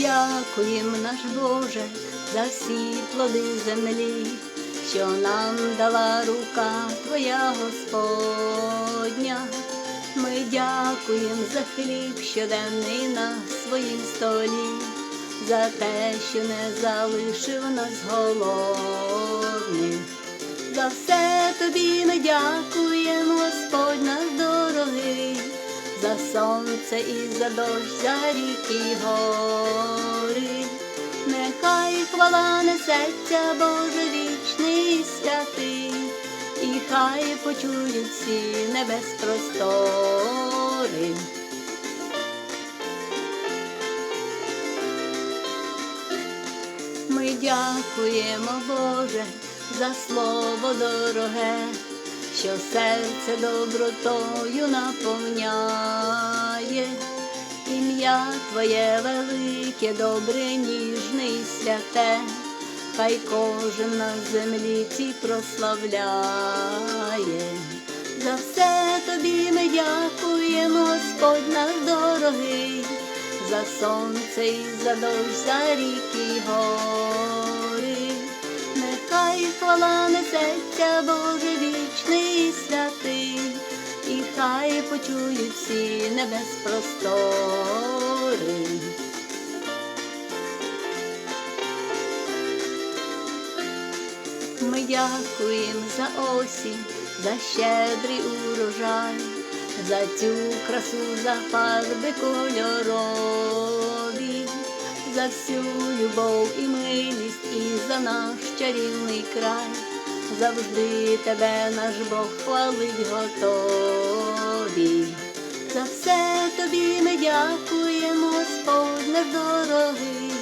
дякуємо, наш Боже, за всі плоди землі, що нам дала рука Твоя Господня. Ми дякуємо за хліб щоденний на своїм столі, за те, що не залишив нас голодних. За все тобі ми дякуємо, Господь наш дорогий, за сонце і за дощ, за ріки гори. Нехай хвала несеться, Боже вічний святий, і хай почують всі небес простори. Ми дякуємо, Боже, за слово дороге, що серце добротою наповняє. Ім'я Твоє велике, добре, ніжне і святе, хай кожен на землі цій прославляє. За все тобі ми дякуємо, Господь наш дорогий, за сонце і за дощ, за ріки й гори. Нехай хвала несеться, Боже вічний і святий, і хай почують всі небес простори. Ми дякуємо за осінь, за щедрий урожай, за цю красу, за фарби кольорові, за всю любов і милість, і за наш чарівний край. Завжди тебе наш Бог хвалить готові. За все тобі ми дякуємо, Господь наш дорогий,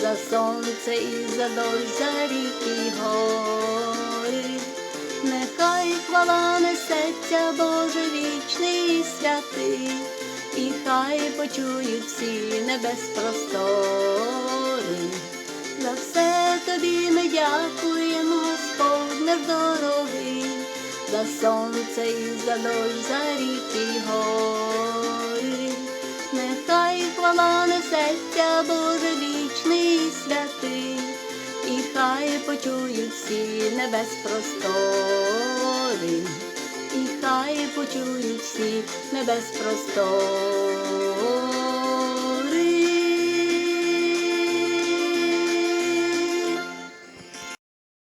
за сонце і за дощ, за ріки гори. Нехай хвала несеться, Боже вічний і святий, і хай почують всі небес простори. За все тобі ми дякуємо, Господь наш за сонце і за дощ, за ріки й гори. Нехай хвала несеться, Боже вічний і святий, і хай почують всі небес простори, і хай почують всі небес простори.